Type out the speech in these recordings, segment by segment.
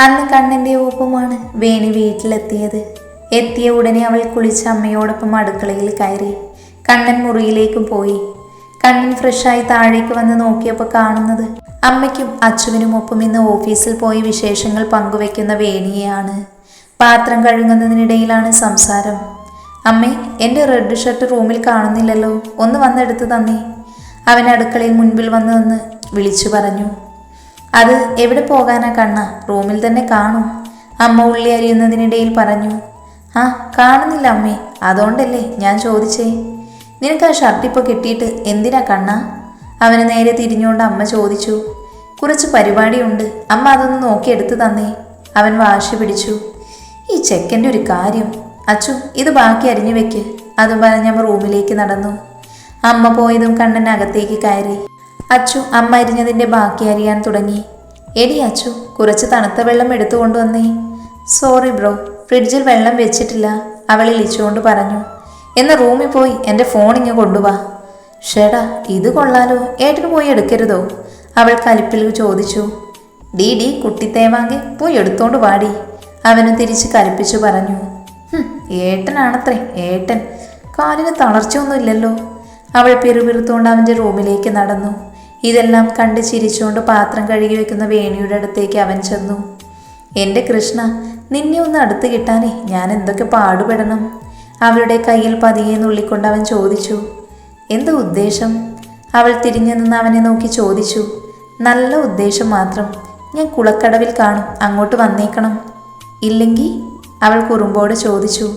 അന്ന് കണ്ണിന്റെ ഒപ്പമാണ് വേണി വീട്ടിലെത്തിയത്. എത്തിയ ഉടനെ അവൾ കുളിച്ച് അമ്മയോടൊപ്പം അടുക്കളയിൽ കയറി. കണ്ണൻ മുറിയിലേക്ക് പോയി. കണ്ണൻ ഫ്രഷായി താഴേക്ക് വന്ന് നോക്കിയപ്പോൾ കാണുന്നത് അമ്മയ്ക്കും അച്ചുവിനും ഒപ്പം ഇന്ന് ഓഫീസിൽ പോയി വിശേഷങ്ങൾ പങ്കുവെക്കുന്ന വേണിയെയാണ്. പാത്രം കഴുകുന്നതിനിടയിലാണ് സംസാരം. അമ്മേ എന്റെ റെഡ് ഷർട്ട് റൂമിൽ കാണുന്നില്ലല്ലോ. ഒന്ന് വന്നെടുത്ത് തന്നേ. അവൻ അടുക്കളയിൽ മുൻപിൽ വന്ന് വിളിച്ചു പറഞ്ഞു. അത് എവിടെ പോകാനാ കണ്ണ? റൂമിൽ തന്നെ കാണും. അമ്മ ഉള്ളി അരിയുന്നതിനിടയിൽ പറഞ്ഞു ആ കാണുന്നില്ല അമ്മേ അതുകൊണ്ടല്ലേ ഞാൻ ചോദിച്ചേ. നിനക്ക് ആ ഷർട്ട് ഇപ്പോൾ കിട്ടിയിട്ട് എന്തിനാ കണ്ണ? അവന് നേരെ തിരിഞ്ഞുകൊണ്ട് അമ്മ ചോദിച്ചു കുറച്ച് പരിപാടിയുണ്ട് അമ്മ അതൊന്ന് നോക്കിയെടുത്ത് തന്നേ. അവൻ വാശി പിടിച്ചു ഈ ചെക്കന്റെ ഒരു കാര്യം. അച്ചു ഇത് ബാക്കി അരിഞ്ഞു വെക്ക്. അതും പറഞ്ഞമ്മ റൂമിലേക്ക് നടന്നു. അമ്മ പോയതും കണ്ണൻ അകത്തേക്ക് കയറി. അച്ചു അമ്മ അരിഞ്ഞതിന്റെ ബാക്കി അറിയാൻ തുടങ്ങി. എടി അച്ചു കുറച്ച് തണുത്ത വെള്ളം എടുത്തു കൊണ്ടുവന്നേ. സോറി ബ്രോ ഫ്രിഡ്ജിൽ വെള്ളം വെച്ചിട്ടില്ല. അവൾ ഇളിച്ചുകൊണ്ട് പറഞ്ഞു. എന്ന റൂമിൽ പോയി എന്റെ ഫോൺ ഇങ്ങ് കൊണ്ടുവാ. ഷേടാ ഇത് കൊള്ളാലോ. ഏട്ടന് പോയി എടുക്കരുതോ? അവൾ കലിപ്പിൽ ചോദിച്ചു. ഡി ഡി കുട്ടിത്തേവാങ്കെ പോയി എടുത്തോണ്ട് വാടി. അവന് തിരിച്ച് കലിപ്പിച്ചു പറഞ്ഞു. "ഹും, ഏട്ടനാണത്രേ ഏട്ടൻ. കാലിന് തളർച്ചയൊന്നുമില്ലല്ലോ. അവൾ പിറുപിറുത്തുകൊണ്ട് അവന്റെ റൂമിലേക്ക് നടന്നു. ഇതെല്ലാം കണ്ട് ചിരിച്ചുകൊണ്ട് പാത്രം കഴുകി വെക്കുന്ന വേണിയുടെ അടുത്തേക്ക് അവൻ ചെന്നു. എന്റെ കൃഷ്ണ നിന്നെ ഒന്ന് അടുത്ത് കിട്ടാനേ ഞാൻ എന്തൊക്കെ പാടുപെടണം? അവളുടെ കയ്യിൽ പതിയെ നുള്ളിക്കൊണ്ട് അവൻ ചോദിച്ചു. എന്ത് ഉദ്ദേശം? അവൾ തിരിഞ്ഞു നിന്ന് അവനെ നോക്കി ചോദിച്ചു. നല്ല ഉദ്ദേശം മാത്രം. ഞാൻ കുളക്കടവിൽ കാണും അങ്ങോട്ട് വന്നേക്കണം. ഇല്ലെങ്കിൽ? അവൾ കുറുമ്പോടെ ചോദിച്ചു.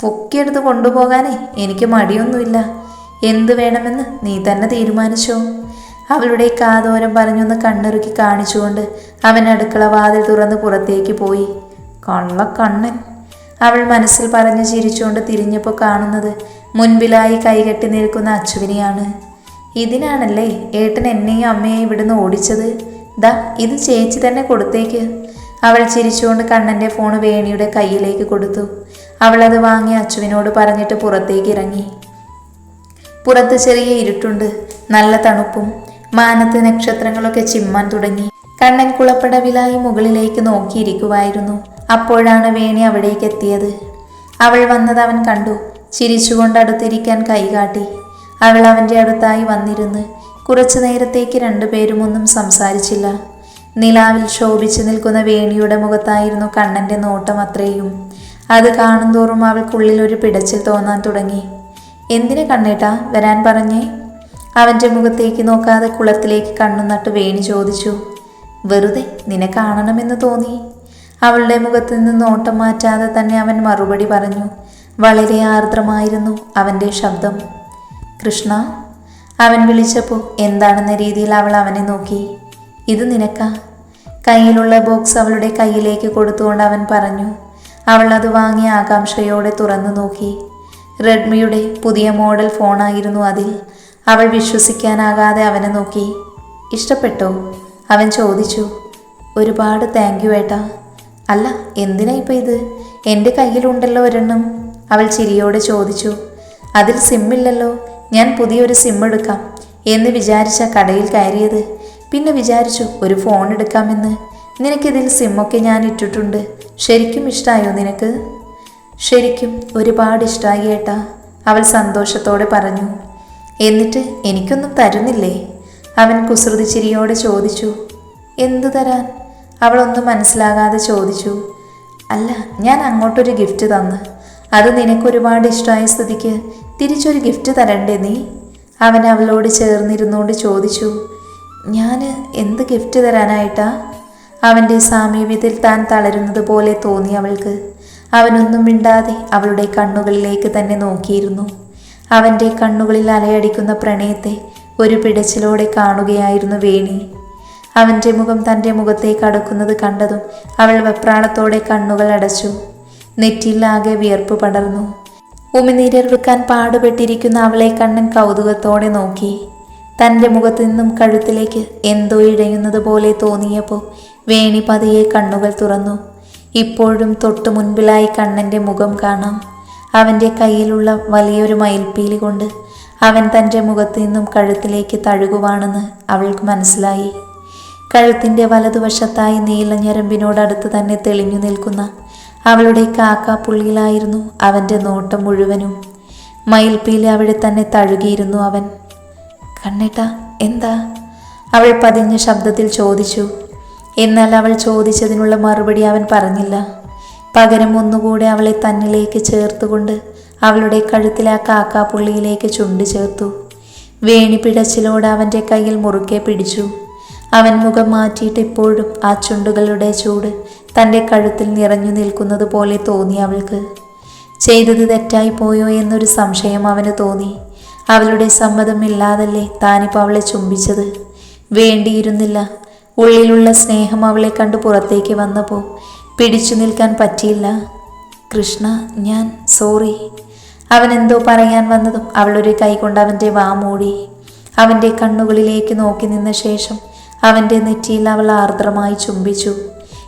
പൊക്കിയെടുത്ത് കൊണ്ടുപോകാനേ എനിക്ക് മടിയൊന്നുമില്ല. എന്തു വേണമെന്ന് നീ തന്നെ തീരുമാനിച്ചോ? അവളുടെ കാതോരം പറഞ്ഞൊന്ന് കണ്ണിറുക്കി കാണിച്ചുകൊണ്ട് അവൻ അടുക്കള വാതിൽ തുറന്ന് പുറത്തേക്ക് പോയി. കള്ള കണ്ണൻ. അവൾ മനസ്സിൽ പറഞ്ഞു ചിരിച്ചുകൊണ്ട് തിരിഞ്ഞപ്പോൾ കാണുന്നത് മുൻപിലായി കൈകെട്ടി നിൽക്കുന്ന അച്ചുവിനെയാണ് ഇതിനാണല്ലേ ഏട്ടൻ എന്നെയും അമ്മയെയും ഇവിടുന്ന് ഓടിച്ചത്? ദാ ഇത് ചേച്ചി തന്നെ കൊടുത്തേക്ക്. അവൾ ചിരിച്ചുകൊണ്ട് കണ്ണന്റെ ഫോൺ വേണിയുടെ കയ്യിലേക്ക് കൊടുത്തു. അവൾ അത് വാങ്ങി അച്ചുവിനോട് പറഞ്ഞിട്ട് പുറത്തേക്ക് ഇറങ്ങി. പുറത്ത് ചെറിയ ഇരുട്ടുണ്ട്. നല്ല തണുപ്പും മാനത്ത് നക്ഷത്രങ്ങളൊക്കെ ചിമ്മാൻ തുടങ്ങി. കണ്ണൻ കുളപ്പടവിലായി മുകളിലേക്ക് നോക്കിയിരിക്കുവായിരുന്നു. അപ്പോഴാണ് വേണി അവിടേക്ക് എത്തിയത്. അവൾ വന്നത് അവൻ കണ്ടു. ചിരിച്ചുകൊണ്ട് അടുത്തിരിക്കാൻ കൈകാട്ടി അവൾ അവന്റെ അടുത്തായി വന്നിരുന്ന് കുറച്ചു നേരത്തേക്ക് രണ്ടുപേരും ഒന്നും സംസാരിച്ചില്ല. നിലാവിൽ ശോഭിച്ചു നിൽക്കുന്ന വേണിയുടെ മുഖത്തായിരുന്നു കണ്ണന്റെ നോട്ടം അത്രയും. അത് കാണുന്തോറും അവൾക്കുള്ളിൽ ഒരു പിടച്ചിൽ തോന്നാൻ തുടങ്ങി. എന്തിനു കണ്ണേട്ടാ വരാൻ പറഞ്ഞേ? അവന്റെ മുഖത്തേക്ക് നോക്കാതെ കുളത്തിലേക്ക് കണ്ണു നട്ട് വേണി ചോദിച്ചു വെറുതെ നിന്നെ കാണണമെന്ന് തോന്നി? അവളുടെ മുഖത്ത് നിന്ന് നോട്ടം മാറ്റാതെ തന്നെ അവൻ മറുപടി പറഞ്ഞു വളരെ ആർദ്രമായിരുന്നു അവന്റെ ശബ്ദം. കൃഷ്ണ? അവൻ വിളിച്ചപ്പോൾ എന്താണെന്ന രീതിയിൽ അവൾ അവനെ നോക്കി. ഇത് നിനക്കാ? കയ്യിലുള്ള ബോക്സ് അവളുടെ കയ്യിലേക്ക് കൊടുത്തുകൊണ്ട് അവൻ പറഞ്ഞു അവൾ അത് വാങ്ങി ആകാംക്ഷയോടെ തുറന്നു നോക്കി. റെഡ്മിയുടെ പുതിയ മോഡൽ ഫോണായിരുന്നു അതിൽ. അവൾ വിശ്വസിക്കാനാകാതെ അവനെ നോക്കി. ഇഷ്ടപ്പെട്ടോ? അവൻ ചോദിച്ചു. ഒരുപാട് താങ്ക് യു ഏട്ടാ. അല്ല എന്തിനാ ഇപ്പം ഇത്? എന്റെ കയ്യിലുണ്ടല്ലോ ഒരെണ്ണം. അവൾ ചിരിയോടെ ചോദിച്ചു. അതിൽ സിമ്മില്ലല്ലോ ഞാൻ പുതിയൊരു സിം എടുക്കാം എന്ന് വിചാരിച്ച കടയിൽ കയറിയത്. പിന്നെ വിചാരിച്ചു ഒരു ഫോൺ എടുക്കാമെന്ന്. നിനക്കിതിൽ സിമ്മൊക്കെ ഞാൻ ഇട്ടിട്ടുണ്ട്. ശരിക്കും ഇഷ്ടമായോ നിനക്ക്? ശരിക്കും ഒരുപാട് ഇഷ്ടമായി ഏട്ടാ. അവൾ സന്തോഷത്തോടെ പറഞ്ഞു. എന്നിട്ട് എനിക്കൊന്നും തരുന്നില്ലേ? അവൻ കുസൃതി ചിരിയോടെ ചോദിച്ചു. എന്തു തരാൻ? അവളൊന്നും മനസ്സിലാകാതെ ചോദിച്ചു. അല്ല ഞാൻ അങ്ങോട്ടൊരു ഗിഫ്റ്റ് തന്ന്. അത് നിനക്കൊരുപാട് ഇഷ്ടമായ സ്ഥിതിക്ക് തിരിച്ചൊരു ഗിഫ്റ്റ് തരണ്ടേ നീ? അവൻ അവളോട് ചേർന്നിരുന്നുകൊണ്ട് ചോദിച്ചു. ഞാൻ എന്ത് ഗിഫ്റ്റ് തരാനായിട്ടാ? അവന്റെ സാമീപ്യത്തിൽ താൻ തളരുന്നത് പോലെ തോന്നി അവൾക്ക്. അവനൊന്നും മിണ്ടാതെ അവളുടെ കണ്ണുകളിലേക്ക് തന്നെ നോക്കിയിരുന്നു. അവന്റെ കണ്ണുകളിൽ അലയടിക്കുന്ന പ്രണയത്തെ ഒരു പിടച്ചിലോടെ കാണുകയായിരുന്നു വേണി. അവന്റെ മുഖം തന്റെ മുഖത്തേക്ക് കടക്കുന്നത് കണ്ടതും അവൾ വെപ്രാളത്തോടെ കണ്ണുകൾ അടച്ചു. നെറ്റിയിലാകെ വിയർപ്പ് പടർന്നു. ഉമിനീരെടുക്കാൻ പാടുപെട്ടിരിക്കുന്ന അവളെ കണ്ണൻ കൗതുകത്തോടെ നോക്കി. തന്റെ മുഖത്തു നിന്നും കഴുത്തിലേക്ക് എന്തോ ഇഴയുന്നത് പോലെ തോന്നിയപ്പോൾ വേണി പതിയെ കണ്ണുകൾ തുറന്നു. ഇപ്പോഴും തൊട്ടു മുൻപിലായി കണ്ണന്റെ മുഖം കാണാം. അവന്റെ കയ്യിലുള്ള വലിയൊരു മയിൽപ്പീലി കൊണ്ട് അവൻ തന്റെ മുഖത്തു നിന്നും കഴുത്തിലേക്ക് തഴുകുവാണെന്ന് അവൾക്ക് മനസ്സിലായി. കഴുത്തിന്റെ വലതുവശത്തായി നീല ഞരമ്പിനോടടുത്ത് തന്നെ തെളിഞ്ഞു നിൽക്കുന്ന അവളുടെ കാക്കാപ്പുള്ളിയിലായിരുന്നു അവന്റെ നോട്ടം മുഴുവനും. മയിൽപ്പീലി അവിടെ തന്നെ തഴുകിയിരുന്നു അവൻ. കണ്ണേട്ട എന്താ? അവൾ പതിഞ്ഞ ശബ്ദത്തിൽ ചോദിച്ചു. എന്നാൽ അവൾ ചോദിച്ചതിനുള്ള മറുപടി അവൻ പറഞ്ഞില്ല. പകരം ഒന്നുകൂടെ അവളെ തന്നിലേക്ക് ചേർത്തുകൊണ്ട് അവളുടെ കഴുത്തിലെ ആ കാക്കാപ്പുള്ളിയിലേക്ക് ചുണ്ടു ചേർത്തു. വേണി പിടച്ചിലോടെ അവന്റെ കയ്യിൽ മുറുക്കെ പിടിച്ചു. അവൻ മുഖം മാറ്റിയിട്ട് ഇപ്പോഴും ആ ചുണ്ടുകളുടെ ചൂട് തന്റെ കഴുത്തിൽ നിറഞ്ഞു നിൽക്കുന്നത് പോലെ തോന്നി അവൾക്ക്. ചെയ്തത് തെറ്റായി പോയോ എന്നൊരു സംശയം അവന് തോന്നി. അവളുടെ സമ്മതമില്ലാതല്ലേ താനിപ്പോൾ അവളെ ചുംബിച്ചത്? വേണ്ടിയിരുന്നില്ല. ഉള്ളിലുള്ള സ്നേഹം അവളെ കണ്ട് പുറത്തേക്ക് വന്നപ്പോൾ പിടിച്ചു നിൽക്കാൻ പറ്റിയില്ല. കൃഷ്ണ ഞാൻ സോറി. അവൻ എന്തോ പറയാൻ വന്നതും അവളൊരു കൈ കൊണ്ട് അവന്റെ വാ മൂടി. അവന്റെ കണ്ണുകളിലേക്ക് നോക്കി നിന്ന ശേഷം അവന്റെ നെറ്റിയിൽ അവൾ ആർദ്രമായി ചുംബിച്ചു.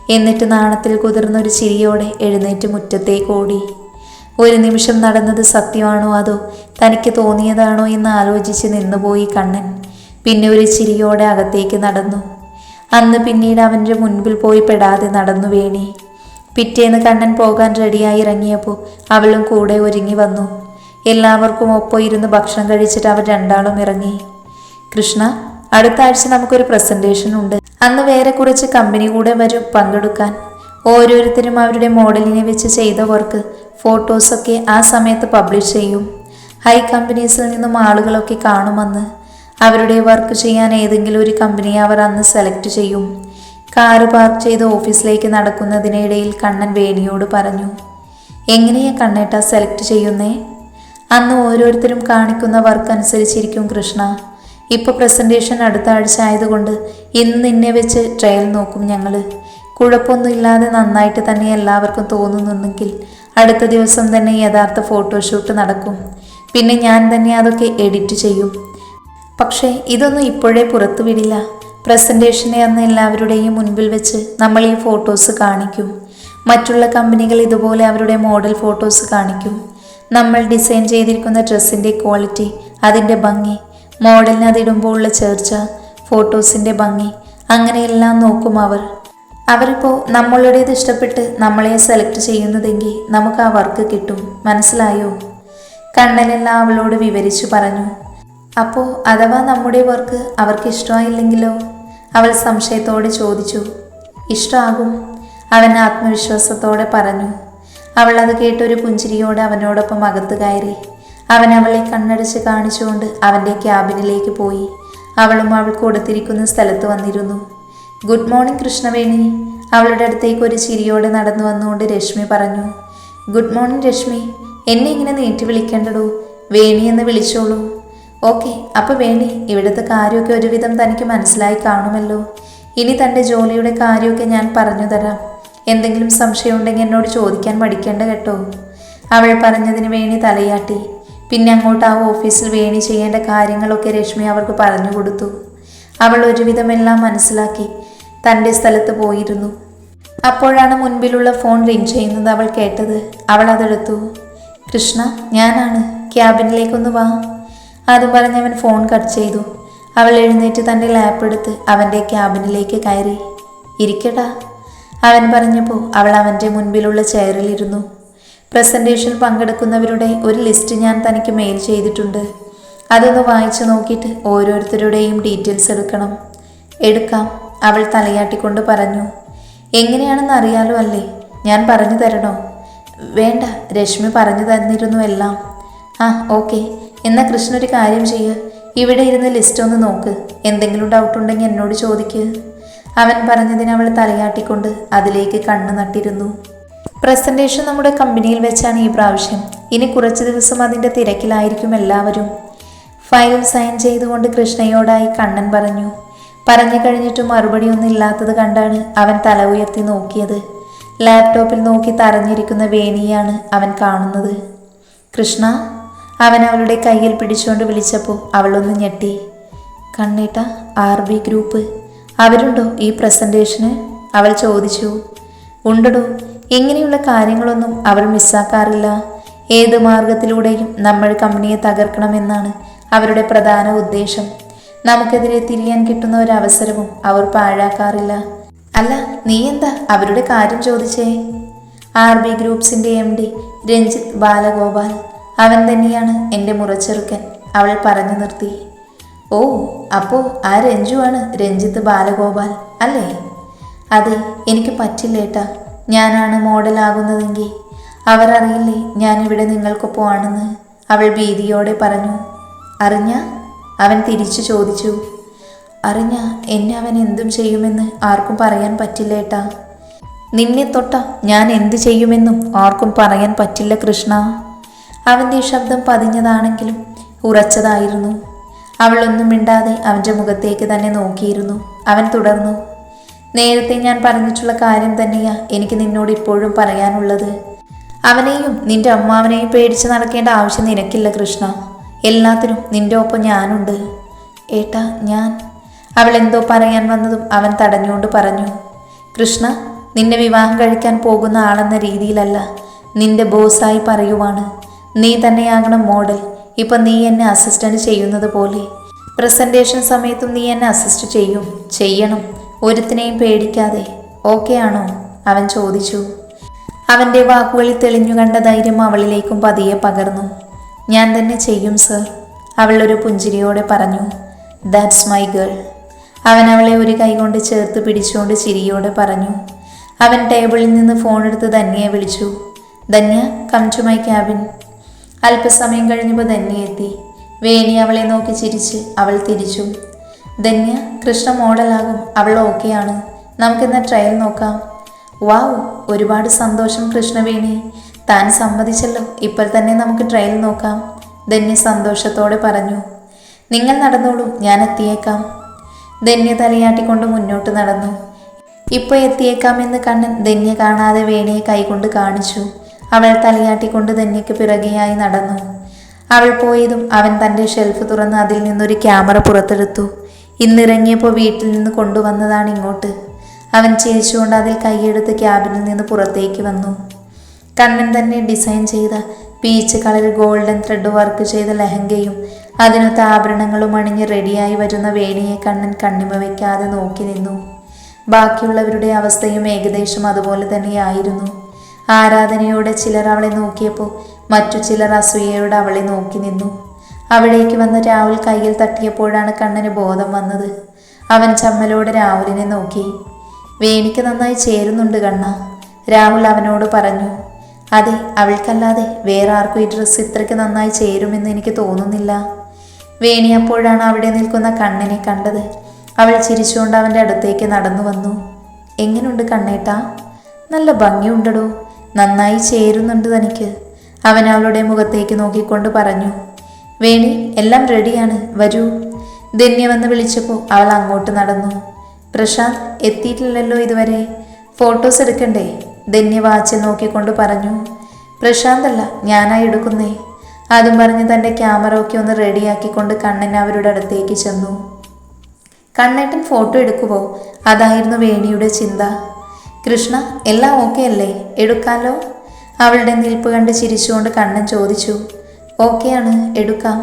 എന്നിട്ട് നാണത്തിൽ കുതിർന്നൊരു ചിരിയോടെ എഴുന്നേറ്റ് മുറ്റത്തേക്ക് ഓടി. ഒരു നിമിഷം നടന്നത് സത്യമാണോ അതോ തനിക്ക് തോന്നിയതാണോ എന്ന് ആലോചിച്ച് നിന്നുപോയി കണ്ണൻ. പിന്നെ ഒരു ചിരിയോടെ അകത്തേക്ക് നടന്നു. അന്ന് പിന്നീട് അവന്റെ മുൻപിൽ പോയി പെടാതെ നടന്നു വേണി. പിറ്റേന്ന് കണ്ണൻ പോകാൻ റെഡിയായി ഇറങ്ങിയപ്പോൾ അവളും കൂടെ ഒരുങ്ങി വന്നു. എല്ലാവർക്കും ഒപ്പം ഇരുന്ന് ഭക്ഷണം കഴിച്ചിട്ട് അവർ രണ്ടാളും ഇറങ്ങി. കൃഷ്ണ അടുത്ത ആഴ്ച നമുക്കൊരു പ്രസന്റേഷൻ ഉണ്ട്. അന്ന് വേറെ കുറച്ച് കമ്പനി കൂടെ വരും പങ്കെടുക്കാൻ. ഓരോരുത്തരും അവരുടെ മോഡലിനെ വെച്ച് ചെയ്ത വർക്ക് ഫോട്ടോസൊക്കെ ആ സമയത്ത് പബ്ലിഷ് ചെയ്യും. ഹൈ കമ്പനീസിൽ നിന്നും ആളുകളൊക്കെ കാണുമെന്ന്. അവരുടെ വർക്ക് ചെയ്യാൻ ഏതെങ്കിലും ഒരു കമ്പനിയെ അവർ അന്ന് സെലക്ട് ചെയ്യും. കാറ് പാർക്ക് ചെയ്ത് ഓഫീസിലേക്ക് നടക്കുന്നതിനിടയിൽ കണ്ണൻ വേണിയോട് പറഞ്ഞു എങ്ങനെയാ കണ്ണേട്ട സെലക്ട് ചെയ്യുന്നേ? അന്ന് ഓരോരുത്തരും കാണിക്കുന്ന വർക്ക് അനുസരിച്ചിരിക്കും കൃഷ്ണ. ഇപ്പോൾ പ്രസന്റേഷൻ അടുത്ത ആഴ്ച ആയതുകൊണ്ട് ഇന്ന് നിന്നെ വെച്ച് ട്രയൽ നോക്കും ഞങ്ങൾ കുഴപ്പമൊന്നുമില്ലാതെ നന്നായിട്ട് തന്നെ എല്ലാവർക്കും തോന്നുന്നുണ്ടെങ്കിൽ അടുത്ത ദിവസം തന്നെ യഥാർത്ഥ ഫോട്ടോഷൂട്ട് നടക്കും. പിന്നെ ഞാൻ തന്നെ അതൊക്കെ എഡിറ്റ് ചെയ്യും. പക്ഷേ ഇതൊന്നും ഇപ്പോഴേ പുറത്തു വിടില്ല പ്രസന്റേഷനെ അന്ന് എല്ലാവരുടെയും മുൻപിൽ വെച്ച് നമ്മൾ ഈ ഫോട്ടോസ് കാണിക്കും. മറ്റുള്ള കമ്പനികൾ ഇതുപോലെ അവരുടെ മോഡൽ ഫോട്ടോസ് കാണിക്കും. നമ്മൾ ഡിസൈൻ ചെയ്തിരിക്കുന്ന ഡ്രസ്സിന്റെ ക്വാളിറ്റി അതിന്റെ ഭംഗി മോഡലിന് അതിടുമ്പോൾ ഉള്ള ചേർച്ച ഫോട്ടോസിന്റെ ഭംഗി അങ്ങനെയെല്ലാം നോക്കും അവർ. അവരിപ്പോൾ നമ്മളുടേത് ഇഷ്ടപ്പെട്ട് നമ്മളെ സെലക്ട് ചെയ്യുന്നതെങ്കിൽ നമുക്ക് ആ വർക്ക് കിട്ടും. മനസ്സിലായോ? കണ്ണനെല്ലാം അവളോട് വിവരിച്ചു പറഞ്ഞു. അപ്പോൾ അഥവാ നമ്മുടെ വർക്ക് അവർക്ക് ഇഷ്ടമായില്ലെങ്കിലോ? അവൾ സംശയത്തോടെ ചോദിച്ചു ഇഷ്ടമാകും അവൻ ആത്മവിശ്വാസത്തോടെ പറഞ്ഞു അവൾ അത് കേട്ടൊരു പുഞ്ചിരിയോടെ അവനോടൊപ്പം അകത്ത് കയറി. അവൻ അവളെ കണ്ണടച്ച് കാണിച്ചുകൊണ്ട് അവന്റെ ക്യാബിനിലേക്ക് പോയി. അവളും അവൾ കൊടുത്തിരിക്കുന്ന സ്ഥലത്ത് വന്നിരുന്നു. Good morning Krishnaveni. അവളുടെ അടുത്തേക്ക് ഒരു ചിരിയോടെ നടന്നു വന്നുകൊണ്ട് രശ്മി പറഞ്ഞു ഗുഡ് മോർണിംഗ് രശ്മി. എന്നെ ഇങ്ങനെ നീട്ടി വിളിക്കേണ്ടടോ? വേണി എന്ന് വിളിച്ചോളൂ. ഓക്കെ അപ്പോൾ വേണി ഇവിടുത്തെ കാര്യമൊക്കെ ഒരുവിധം തനിക്ക് മനസ്സിലായി കാണുമല്ലോ. ഇനി തന്റെ ജോലിയുടെ കാര്യമൊക്കെ ഞാൻ പറഞ്ഞു തരാം. എന്തെങ്കിലും സംശയം ഉണ്ടെങ്കിൽ എന്നോട് ചോദിക്കാൻ മടിക്കേണ്ട കേട്ടോ. അവൾ പറഞ്ഞതിന് വേണി തലയാട്ടി. പിന്നെ അങ്ങോട്ട് ആ ഓഫീസിൽ വേണി ചെയ്യേണ്ട കാര്യങ്ങളൊക്കെ രശ്മി അവർക്ക് പറഞ്ഞു കൊടുത്തു. അവൾ ഒരുവിധം എല്ലാം മനസ്സിലാക്കി. തന്റെ സ്ഥലത്ത് പോയിരുന്നു. അപ്പോഴാണ് മുൻപിലുള്ള ഫോൺ റിങ് ചെയ്യുന്നത് അവൾ കേട്ടത്. അവൾ അതെടുത്തു. കൃഷ്ണ ഞാനാണ്. ക്യാബിനിലേക്കൊന്ന് വാ. അതും അവൻ ഫോൺ കട്ട് ചെയ്തു. അവൾ എഴുന്നേറ്റ് തന്റെ ലാപ്പ് എടുത്ത് അവന്റെ ക്യാബിനിലേക്ക് കയറി. ഇരിക്കടാ അവൻ പറഞ്ഞപ്പോൾ അവൾ അവന്റെ മുൻപിലുള്ള ചെയറിലിരുന്നു പ്രസന്റേഷൻ പങ്കെടുക്കുന്നവരുടെ ഒരു ലിസ്റ്റ് ഞാൻ തനിക്ക് മെയിൽ ചെയ്തിട്ടുണ്ട്. അതൊന്ന് വായിച്ചു നോക്കിയിട്ട് ഓരോരുത്തരുടെയും ഡീറ്റെയിൽസ് എടുക്കണം. എടുക്കാം അവൾ തലയാട്ടിക്കൊണ്ട് പറഞ്ഞു. എങ്ങനെയാണെന്ന് അറിയാലോ അല്ലേ? ഞാൻ പറഞ്ഞു തരണോ? വേണ്ട രശ്മി പറഞ്ഞു തന്നിരുന്നു എല്ലാം. ആ ഓക്കെ എന്നാൽ കൃഷ്ണ ഒരു കാര്യം ചെയ്യ്. ഇവിടെ ഇരുന്ന് ലിസ്റ്റ് ഒന്ന് നോക്ക്. എന്തെങ്കിലും ഡൗട്ട് ഉണ്ടെങ്കിൽ എന്നോട് ചോദിക്ക്. അവൻ പറഞ്ഞതിന് അവൾ തലയാട്ടിക്കൊണ്ട് അതിലേക്ക് കണ്ണു നട്ടിരുന്നു. പ്രസന്റേഷൻ നമ്മുടെ കമ്പനിയിൽ വെച്ചാണ് ഈ പ്രാവശ്യം. ഇനി കുറച്ച് ദിവസം അതിന്റെ തിരക്കിലായിരിക്കും എല്ലാവരും. ഫയൽ സൈൻ ചെയ്തുകൊണ്ട് കൃഷ്ണയോടായി കണ്ണൻ പറഞ്ഞു. പറഞ്ഞു കഴിഞ്ഞിട്ട് മറുപടിയൊന്നും ഇല്ലാത്തത് കണ്ടാണ് അവൻ തല ഉയർത്തി നോക്കിയത്. ലാപ്ടോപ്പിൽ നോക്കി തറഞ്ഞിരിക്കുന്ന വേണിയാണ് അവൻ കാണുന്നത്. കൃഷ്ണ അവൻ അവളുടെ കയ്യിൽ പിടിച്ചുകൊണ്ട് വിളിച്ചപ്പോൾ അവളൊന്ന് ഞെട്ടി. കണ്ണേട്ട ആർ ബി ഗ്രൂപ്പ്. അവരുണ്ടോ ഈ പ്രസന്റേഷന് അവൾ ചോദിച്ചു. ഉണ്ടടോ. ഇങ്ങനെയുള്ള കാര്യങ്ങളൊന്നും അവൾ മിസ്സാക്കാറില്ല. ഏത് മാർഗത്തിലൂടെയും നമ്മൾ കമ്പനിയെ തകർക്കണമെന്നാണ് അവരുടെ പ്രധാന ഉദ്ദേശം. നമുക്കെതിരെ തിരിയാൻ കിട്ടുന്ന ഒരു അവസരവും അവർ പാഴാക്കാറില്ല. അല്ല നീ എന്താ അവരുടെ കാര്യം ചോദിച്ചേ? ആർ ബി ഗ്രൂപ്പ്സിന്റെ എം ഡി രഞ്ജിത്ത് ബാലഗോപാൽ. അവൻ തന്നെയാണ് എന്റെ മുറച്ചെറുക്കൻ. അവൾ പറഞ്ഞു നിർത്തി. ഓ അപ്പോ ആ രഞ്ജുവാണ് രഞ്ജിത്ത് ബാലഗോപാൽ അല്ലേ? അതെ എനിക്ക് പറ്റില്ലേട്ടാ ഞാനാണ് മോഡലാകുന്നതെങ്കിൽ. അവർ അറിയില്ലേ ഞാനിവിടെ നിങ്ങൾക്കൊപ്പം ആണെന്ന് അവൾ ഭീതിയോടെ പറഞ്ഞു. അറിഞ്ഞ? അവൻ തിരിച്ചു ചോദിച്ചു. അറിഞ്ഞ എന്നെ അവൻ എന്തും ചെയ്യുമെന്ന് ആർക്കും പറയാൻ പറ്റില്ലേട്ടാ നിന്നെ തൊട്ട ഞാൻ എന്തു ചെയ്യുമെന്നും ആർക്കും പറയാൻ പറ്റില്ല കൃഷ്ണ. അവന്റെ ശബ്ദം പതിഞ്ഞതാണെങ്കിലും ഉറച്ചതായിരുന്നു. ഒന്നും മിണ്ടാതെ അവന്റെ മുഖത്തേക്ക് തന്നെ നോക്കിയിരുന്നു. അവൻ തുടർന്നു നേരത്തെ ഞാൻ പറഞ്ഞിട്ടുള്ള കാര്യം തന്നെയാ എനിക്ക് നിന്നോട് ഇപ്പോഴും പറയാനുള്ളത്. അവനെയും നിന്റെ അമ്മാവനെയും പേടിച്ച് നടക്കേണ്ട ആവശ്യം നിനക്കില്ല കൃഷ്ണ. എല്ലാത്തിനും നിന്റെ ഒപ്പം ഞാനുണ്ട്. ഏട്ടാ ഞാൻ. അവൾ എന്തോ പറയാൻ വന്നതും അവൻ തടഞ്ഞുകൊണ്ട് പറഞ്ഞു കൃഷ്ണ നിന്നെ വിവാഹം കഴിക്കാൻ പോകുന്ന ആളെന്ന രീതിയിലല്ല നിന്റെ ബോസായി പറയുവാണ്. നീ തന്നെയാകണം മോഡൽ. ഇപ്പൊ നീ എന്നെ അസിസ്റ്റന്റ് ചെയ്യുന്നത് പോലെ. പ്രസന്റേഷൻ സമയത്തും നീ എന്നെ അസിസ്റ്റ് ചെയ്യും. ചെയ്യണം. ഒരുത്തിനെയും പേടിക്കാതെ. ഓക്കെ ആണോ? അവൻ ചോദിച്ചു. അവന്റെ വാക്കുകളിൽ തെളിഞ്ഞു കണ്ട ധൈര്യം അവളിലേക്കും പതിയെ പകർന്നു. ഞാൻ തന്നെ ചെയ്യും സർ അവൾ ഒരു പുഞ്ചിരിയോടെ പറഞ്ഞു. ദാറ്റ്സ് മൈ ഗേൾ അവൻ അവളെ ഒരു കൈകൊണ്ട് ചേർത്ത് പിടിച്ചുകൊണ്ട് ചിരിയോടെ പറഞ്ഞു. അവൻ ടേബിളിൽ നിന്ന് ഫോൺ എടുത്ത് ധന്യയെ വിളിച്ചു. Dhanya come to my cabin അല്പസമയം കഴിഞ്ഞപ്പോൾ ധന്യ എത്തി. വേണി അവളെ നോക്കി ചിരിച്ച് അവൾ തിരിച്ചു. ധന്യ കൃഷ്ണ മോഡലാകും. അവൾ ഓക്കെയാണ്. നമുക്കിന്ന് ട്രയൽ നോക്കാം. വാവ് ഒരുപാട് സന്തോഷം കൃഷ്ണവേണി താൻ സമ്മതിച്ചല്ലോ. ഇപ്പോൾ തന്നെ നമുക്ക് ട്രയൽ നോക്കാം. ധന്യ സന്തോഷത്തോടെ പറഞ്ഞു. നിങ്ങൾ നടന്നോളൂ. ഞാൻ എത്തിയേക്കാം. ധന്യ തലയാട്ടിക്കൊണ്ട് മുന്നോട്ട് നടന്നു. ഇപ്പോൾ എത്തിയേക്കാമെന്ന് കണ്ണൻ ധന്യ കാണാതെ വേണിയെ കൈകൊണ്ട് കാണിച്ചു. അവൾ തലയാട്ടിക്കൊണ്ട് തന്നെക്ക് പിറകെയായി നടന്നു. അവൾ പോയതും അവൻ തന്റെ ഷെൽഫ് തുറന്ന് അതിൽ നിന്നൊരു ക്യാമറ പുറത്തെടുത്തു. ഇന്നിറങ്ങിയപ്പോൾ വീട്ടിൽ നിന്ന് കൊണ്ടുവന്നതാണ് ഇങ്ങോട്ട്. അവൻ ചിരിച്ചുകൊണ്ട് അതിൽ കൈയെടുത്ത് ക്യാബിനിൽ നിന്ന് പുറത്തേക്ക് വന്നു. കണ്ണൻ തന്നെ ഡിസൈൻ ചെയ്ത peach colour golden thread work ചെയ്ത ലഹങ്കയും അതിനൊത്ത ആഭരണങ്ങളും അണിഞ്ഞ് റെഡിയായി വരുന്ന വേണിയെ കണ്ണൻ കണ്ണിമ വയ്ക്കാതെ നോക്കി നിന്നു. ബാക്കിയുള്ളവരുടെ അവസ്ഥയും ഏകദേശം അതുപോലെ തന്നെയായിരുന്നു. ആരാധനയോടെ ചിലർ അവളെ നോക്കിയപ്പോൾ മറ്റു ചിലർ അസൂയയോടെ അവളെ നോക്കി നിന്നു. അവിടേക്ക് വന്ന് രാഹുൽ കയ്യിൽ തട്ടിയപ്പോഴാണ് കണ്ണന് ബോധം വന്നത്. അവൻ ചമ്മലോടെ രാഹുലിനെ നോക്കി. വേണിക്ക് നന്നായി ചേരുന്നുണ്ട് കണ്ണ രാഹുൽ അവനോട് പറഞ്ഞു. അതെ അവൾക്കല്ലാതെ വേറെ ആർക്കും ഈ ഡ്രസ്സ് ഇത്രയ്ക്ക് നന്നായി ചേരുമെന്ന് എനിക്ക് തോന്നുന്നില്ല. വേണി അപ്പോഴാണ് അവിടെ നിൽക്കുന്ന കണ്ണനെ കണ്ടത്. അവൾ ചിരിച്ചുകൊണ്ട് അവന്റെ അടുത്തേക്ക് നടന്നു വന്നു. എങ്ങനെയുണ്ട് കണ്ണേട്ടാ? നല്ല ഭംഗിയുണ്ടടോ. നന്നായി ചേരുന്നുണ്ട് തനിക്ക്. അവൻ അവളുടെ മുഖത്തേക്ക് നോക്കിക്കൊണ്ട് പറഞ്ഞു വേണി എല്ലാം റെഡിയാണ്. വരൂ. ധന്യ വന്ന് വിളിച്ചപ്പോൾ അവൾ അങ്ങോട്ട് നടന്നു. പ്രശാന്ത് എത്തിയിട്ടില്ലല്ലോ ഇതുവരെ. ഫോട്ടോസ് എടുക്കണ്ടേ? ധന്യ വാച്ചിൽ നോക്കിക്കൊണ്ട് പറഞ്ഞു പ്രശാന്ത് അല്ല ഞാനായി എടുക്കുന്നേ. അതും പറഞ്ഞ് തന്റെ ക്യാമറ ഒക്കെ ഒന്ന് റെഡിയാക്കിക്കൊണ്ട് കണ്ണൻ അവരുടെ അടുത്തേക്ക് ചെന്നു. കണ്ണേട്ടൻ ഫോട്ടോ എടുക്കുമോ അതായിരുന്നു വേണിയുടെ ചിന്ത. കൃഷ്ണ എല്ലാം ഓക്കെ അല്ലേ? എടുക്കാലോ? അവളുടെ നിൽപ്പ് കണ്ട് ചിരിച്ചുകൊണ്ട് കണ്ണൻ ചോദിച്ചു ഓക്കെയാണ് എടുക്കാം.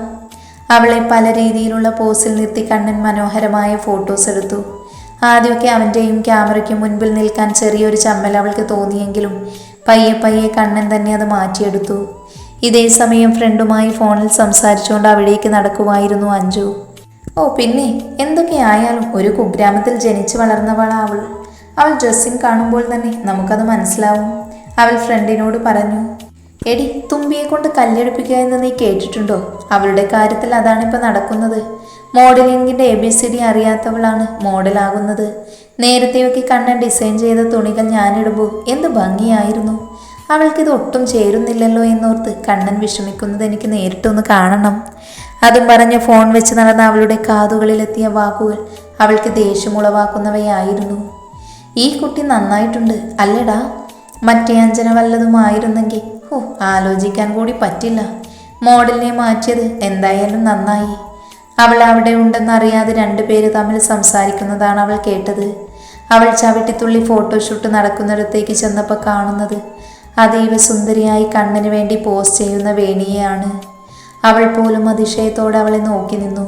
അവളെ പല രീതിയിലുള്ള പോസിൽ നിർത്തി കണ്ണൻ മനോഹരമായ ഫോട്ടോസ് എടുത്തു. ആദ്യമൊക്കെ അവന്റെയും ക്യാമറയ്ക്ക് മുൻപിൽ നിൽക്കാൻ ചെറിയൊരു ചമ്മൽ അവൾക്ക് തോന്നിയെങ്കിലും പയ്യെ പയ്യെ കണ്ണൻ തന്നെ അത് മാറ്റിയെടുത്തു. ഇതേ സമയം ഫ്രണ്ടുമായി ഫോണിൽ സംസാരിച്ചുകൊണ്ട് അവിടേക്ക് നടക്കുമായിരുന്നു അഞ്ജു. ഓ പിന്നെ എന്തൊക്കെയായാലും ഒരു കുഗ്രാമത്തിൽ ജനിച്ചു വളർന്നവളാ അവൾ ഡ്രസ്സിംഗ് കാണുമ്പോൾ തന്നെ നമുക്കത് മനസ്സിലാവും. അവൾ ഫ്രണ്ടിനോട് പറഞ്ഞു എടി തുമ്പിയെ കൊണ്ട് കല്ലെടുപ്പിക്കുക എന്ന് നീ കേട്ടിട്ടുണ്ടോ? അവളുടെ കാര്യത്തിൽ അതാണിപ്പോൾ നടക്കുന്നത്. മോഡലിംഗിന്റെ എ ബി സി ഡി അറിയാത്തവളാണ് മോഡലാകുന്നത് നേരത്തെയൊക്കെ കണ്ണൻ ഡിസൈൻ ചെയ്ത തുണികൾ ഞാനിടുമ്പോൾ എന്ത് ഭംഗിയായിരുന്നു. അവൾക്കിത് ഒട്ടും ചേരുന്നില്ലല്ലോ എന്നോർത്ത് കണ്ണൻ വിഷമിക്കുന്നത് എനിക്ക് നേരിട്ടൊന്ന് കാണണം. അതും പറഞ്ഞ് ഫോൺ വെച്ച് നടന്ന അവളുടെ കാതുകളിലെത്തിയ വാക്കുകൾ അവൾക്ക് ദേഷ്യമുളവാക്കുന്നവയായിരുന്നു ഈ കുട്ടി നന്നായിട്ടുണ്ട് അല്ലടാ? മറ്റേ അഞ്ജന വല്ലതുമായിരുന്നെങ്കിൽ ഓ ആലോചിക്കാൻ കൂടി പറ്റില്ല. മോഡലിനെ മാറ്റിയത് എന്തായാലും നന്നായി. അവൾ അവിടെ ഉണ്ടെന്നറിയാതെ രണ്ടുപേര് തമ്മിൽ സംസാരിക്കുന്നതാണ് അവൾ കേട്ടത്. അവൾ ചവിട്ടിത്തുള്ളി ഫോട്ടോഷൂട്ട് നടക്കുന്നിടത്തേക്ക് ചെന്നപ്പോൾ കാണുന്നത് അതീവ സുന്ദരിയായി കണ്ണിന് വേണ്ടി പോസ്റ്റ് ചെയ്യുന്ന വേണിയെയാണ്. അവൾ പോലും അതിശയത്തോടെ അവളെ നോക്കി നിന്നു.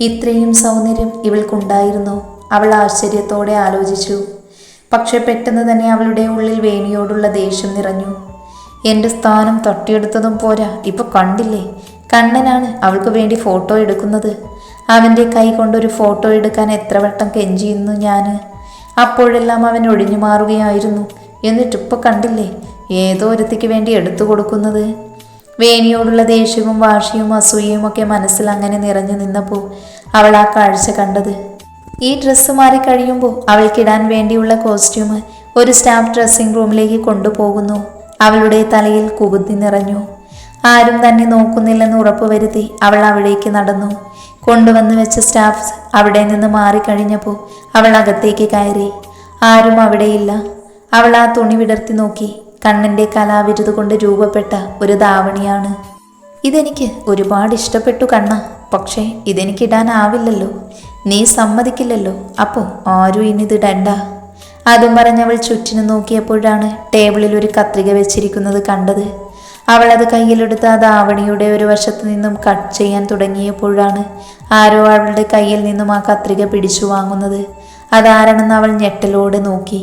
ഇത്രയും സൗന്ദര്യം ഇവൾക്കുണ്ടായിരുന്നു. അവൾ ആശ്ചര്യത്തോടെ ആലോചിച്ചു. പക്ഷെ പെട്ടെന്ന് തന്നെ അവളുടെ ഉള്ളിൽ വേണിയോടുള്ള ദേഷ്യം നിറഞ്ഞു. എന്റെ സ്ഥാനം തട്ടിയെടുത്തതും പോരാ. ഇപ്പൊ കണ്ടില്ലേ? കണ്ണനാണ് അവൾക്ക് വേണ്ടി ഫോട്ടോ എടുക്കുന്നത്. അവന്റെ കൈ കൊണ്ടൊരു ഫോട്ടോ എടുക്കാൻ എത്ര വട്ടം കെഞ്ചിയുന്നു ഞാൻ അപ്പോഴെല്ലാം അവൻ ഒഴിഞ്ഞു മാറുകയായിരുന്നു. എന്നിട്ടിപ്പോൾ കണ്ടില്ലേ? ഏതോ ഒരുത്തിക്ക് വേണ്ടി എടുത്തു കൊടുക്കുന്നത്. വേണിയോടുള്ള ദേഷ്യവും വാശിയും അസൂയയും ഒക്കെ മനസ്സിൽ അങ്ങനെ നിറഞ്ഞു നിന്നപ്പോൾ അവൾ ആ കാഴ്ച കണ്ടത്. ഈ ഡ്രസ്സ് മാറി കഴിയുമ്പോൾ അവൾക്കിടാൻ വേണ്ടിയുള്ള കോസ്റ്റ്യൂം ഒരു സ്റ്റാഫ് ഡ്രസ്സിംഗ് റൂമിലേക്ക് കൊണ്ടുപോകുന്നു. അവളുടെ തലയിൽ കുകുതി നിറഞ്ഞു. ആരും തന്നെ നോക്കുന്നില്ലെന്ന് ഉറപ്പുവരുത്തി അവൾ അവിടേക്ക് നടന്നു. കൊണ്ടുവന്ന് വെച്ച സ്റ്റാഫ് അവിടെ നിന്ന് മാറിക്കഴിഞ്ഞപ്പോൾ അവൾ അകത്തേക്ക് കയറി. ആരും അവിടെയില്ല. അവൾ ആ തുണി വിടർത്തി നോക്കി. കണ്ണന്റെ കലാവിരുത് കൊണ്ട് രൂപപ്പെട്ട ഒരു ധാവണിയാണ്. ഇതെനിക്ക് ഒരുപാട് ഇഷ്ടപ്പെട്ടു കണ്ണ. പക്ഷേ ഇതെനിക്കിടാനാവില്ലല്ലോ നീ സമ്മതിക്കില്ലല്ലോ. അപ്പോൾ ആരും ഇനിതിടണ്ട അതും പറഞ്ഞവൾ ചുറ്റിനു നോക്കിയപ്പോഴാണ് ടേബിളിൽ ഒരു കത്രിക വെച്ചിരിക്കുന്നത് കണ്ടത്. അവൾ അത് കയ്യിലെടുത്ത് ആ ദാവണിയുടെ ഒരു വശത്ത് നിന്നും കട്ട് ചെയ്യാൻ തുടങ്ങിയപ്പോഴാണ് ആരോ അവളുടെ കയ്യിൽ നിന്നും ആ കത്രിക പിടിച്ചു വാങ്ങുന്നത്. അതാരാണെന്ന് അവൾ ഞെട്ടലോടെ നോക്കി.